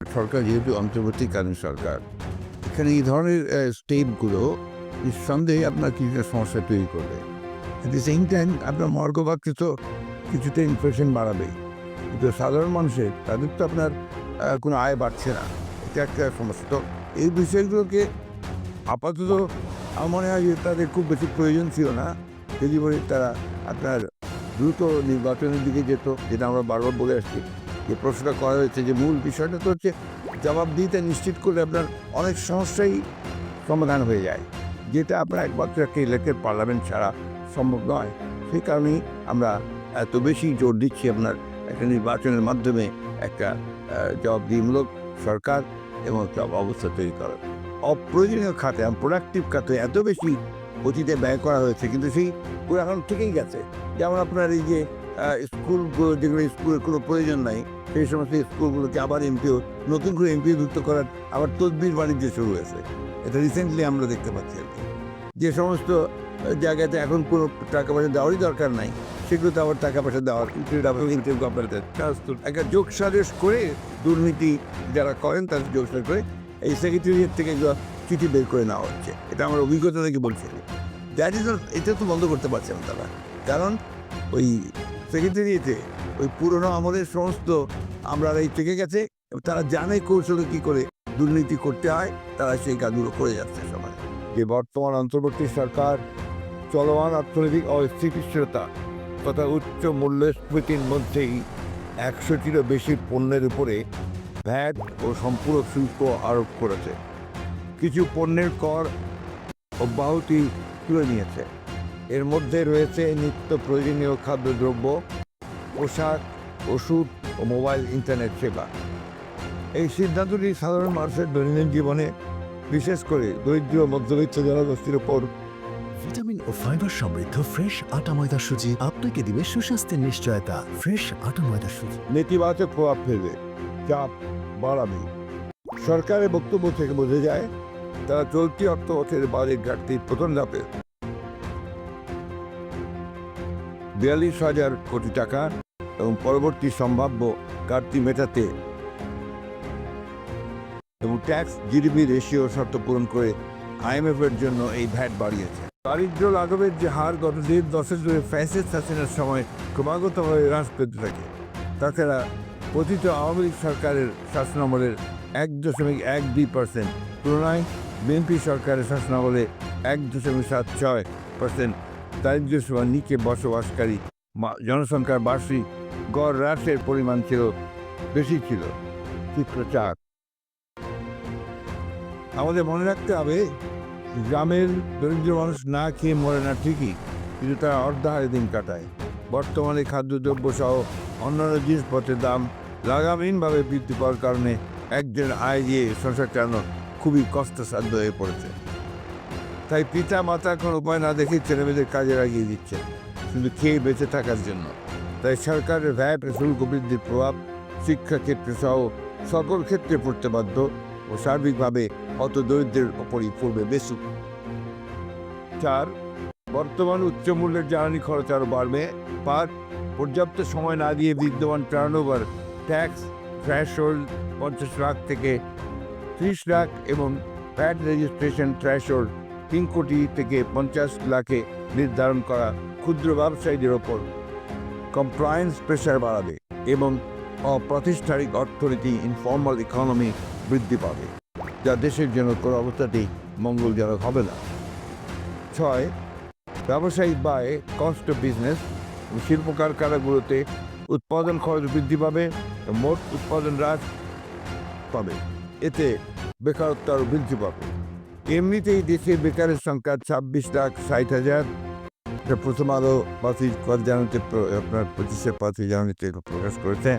সরকার যেহেতু অন্তর্বর্তীকালীন সরকার, এখানে এই ধরনের স্টেপগুলো নিঃসন্দেহে আপনার কিছুটা সমস্যা তৈরি করবে। অ্যাট দি সেম টাইম আপনার মর্গবাক্যে তো কিছুটা ইনফ্লেশন বাড়াবেই। কিন্তু সাধারণ মানুষের, তাদের তো আপনার কোনো আয় বাড়ছে না। এটা একটা সমস্যা। তো এই বিষয়গুলোকে আপাতত আমার মনে হয় যে তাদের খুব বেশি প্রয়োজন ছিল না। যদি বলি তারা আপনার দ্রুত নির্বাচনের দিকে যেত, যেটা আমরা বারবার বলে আসছি। যে প্রশ্নটা করা হয়েছে যে মূল বিষয়টা তো হচ্ছে জবাবদিহিতা নিশ্চিত করলে আপনার অনেক সমস্যাই সমাধান হয়ে যায়। যেটা আপনার একমাত্র একটা ইলেক্টেড পার্লামেন্ট ছাড়া সম্ভব নয়। সেই কারণেই আমরা এত বেশি জোর দিচ্ছি আপনার একটা নির্বাচনের মাধ্যমে একটা জবাবদিহিমূলক সরকার এবং একটা অবস্থা তৈরি করা অপ্রয়োজনীয় খাতে প্রোডাক্টিভ খাতে এত বেশি অতীতে ব্যয় করা হয়েছে, কিন্তু সেই এখন থেকেই গেছে। যেমন আপনার এই যে স্কুলগুলো যেগুলো স্কুলের কোনো প্রয়োজন নাই সেই সমস্ত স্কুলগুলোকে আবার এমপিও নতুন করে এমপিও যুক্ত করার আবার তদবির বাণিজ্য শুরু হয়েছে। এটা রিসেন্টলি আমরা দেখতে পাচ্ছি আর কি। যে সমস্ত জায়গাতে এখন কোনো টাকা পয়সা দেওয়ারই দরকার নাই সেগুলোতে আবার টাকা পয়সা দেওয়ার গভর্নমেন্টের একটা যোগ সাজেশ করে দুর্নীতি যারা করেন তাদের যোগ সাজেশ করে এই সেক্রেটারিয়েট থেকে চিঠি বের করে নেওয়া হচ্ছে। এটা আমার অভিজ্ঞতা থেকে বলছি দ্যাট ইজ এটা তো বন্ধ করতে পারছে না তারা। কারণ ওই সেক্রেটারিয়েটে ওই পুরনো আমলের সমস্ত আমরা এই থেকে গেছে, তারা জানে কৌশলে কী করে দুর্নীতি করতে হয়, তারা সেই কাজগুলো করে যাচ্ছে সবাই। যে বর্তমান অন্তর্বর্তী সরকার চলমান অর্থনৈতিক অস্থিতিশীলতা তথা উচ্চ মূল্যস্ফীতির মধ্যেই একশোটিরও বেশি পণ্যের উপরে ভ্যাট ও সম্পূরক শুল্ক আরোপ করেছে। কিছু পণ্যের কর অব্যাহতি তুলে নিয়েছে। এর মধ্যে রয়েছে নিত্য প্রয়োজনীয় খাদ্যদ্রব্য পোশাক ওষুধ ও মোবাইল ইন্টারনেট সেবা। এই সিদ্ধান্তটি সাধারণ মানুষের দৈনন্দিন জীবনে বিশেষ করে দরিদ্র মধ্যবিত্ত জনগোষ্ঠীর ওপর ভিটামিন ও ফাইবার সমৃদ্ধ ফ্রেশ আটা ময়দা সুজি আপনাকে দিবে সুস্বাস্থ্যের নিশ্চয়তা। ফ্রেশ আটা ময়দা সুজি। নেতিবাচক প্রভাব ফেলবে চাপ বাড়াবে। সরকারের বক্তব্য থেকে বোঝা যায় তারা চলতি অর্থ বছরের বাজেট ঘাটতির প্রথম ধাপে বিয়াল্লিশ হাজার কোটি টাকা এবং পরবর্তী সম্ভাব্য ঘাটতি মেটাতে এবং ট্যাক্স জিডিপি রেশিও শর্ত পূরণ করে আইএমএফ এর জন্য এই ভ্যাট বাড়িয়েছে। দারিদ্র লাঘবের যে হার গত দেড় দশক ধরে ফ্যাসিস্ট শাসনের সময় ক্রমাগতভাবে হ্রাস পেতে থাকে। তাছাড়া পতিত আওয়ামী লীগ সরকারের শাসনামলের এক দশমিক এক দুই পার্সেন্ট তুলনায় বিএনপি সরকারের শাসনামলে এক দশমিক সাত ছয় পার্সেন্ট দারিদ্র্য নিচে বসবাসকারী জনসংখ্যার বার্ষিক গড় হ্রাসের পরিমাণ ছিল, বেশি ছিল। চিত্র চার আমাদের মনে রাখতে হবে, গ্রামের দরিদ্র মানুষ না খেয়ে মরে না ঠিকই, কিন্তু তারা অর্ধাহারে দিন কাটায়। বর্তমানে খাদ্যদ্রব্য সহ অন্যান্য জিনিসপত্রের দাম লাগামহীনভাবে বৃদ্ধি পাওয়ার কারণে একজন আয় দিয়ে সংসার চালানো খুবই কষ্টসাধ্য হয়ে পড়েছে। তাই পিতা মাতা কোনো উপায় না দেখে ছেলেমেয়েদের কাজে লাগিয়ে দিচ্ছে শুধু খেয়ে বেঁচে থাকার জন্য। তাই সরকারের ভ্যাট, শুল্ক বৃদ্ধির প্রভাব শিক্ষাক্ষেত্রে সহ সকল ক্ষেত্রে পড়তে বাধ্য ও সার্বিকভাবে অত দরিদ্রের ওপরই পড়বে বেসুক চার, বর্তমান উচ্চ মূল্যের জ্বালানি খরচ আরও বাড়বে। পাঁচ, পর্যাপ্ত সময় না দিয়ে বিদ্যমান টার্নওভার ট্যাক্স থ্র্যাশহোল্ড পঞ্চাশ লাখ থেকে ত্রিশ লাখ এবং ভ্যাট রেজিস্ট্রেশন থ্র্যাশহোল্ড তিন কোটি থেকে পঞ্চাশ লাখে নির্ধারণ করা ক্ষুদ্র ব্যবসায়ীদের ওপর কমপ্লায়েন্স প্রেশার বাড়াবে এবং অপ্রাতিষ্ঠানিক অর্থনীতি ইনফর্মাল ইকোনমি বৃদ্ধি পাবে, যা দেশের জন্য কোনো অবস্থাতেই মঙ্গলজনক হবে না। ছয়, ব্যবসায়িক ব্যয় কস্ট অফ বিজনেস শিল্প কারখানাগুলোতে উৎপাদন খরচ বৃদ্ধি পাবে, মোট উৎপাদন হ্রাস পাবে। এতে বেকারত্ব আরও বৃদ্ধি পাবে। এমনিতেই দেশে বেকারের সংখ্যা ছাব্বিশ লাখ ষাট হাজার। প্রথম আলো জানাতে প্র- আপনার পঁচিশে পাঁচই জানাতে প্রকাশ করেছে।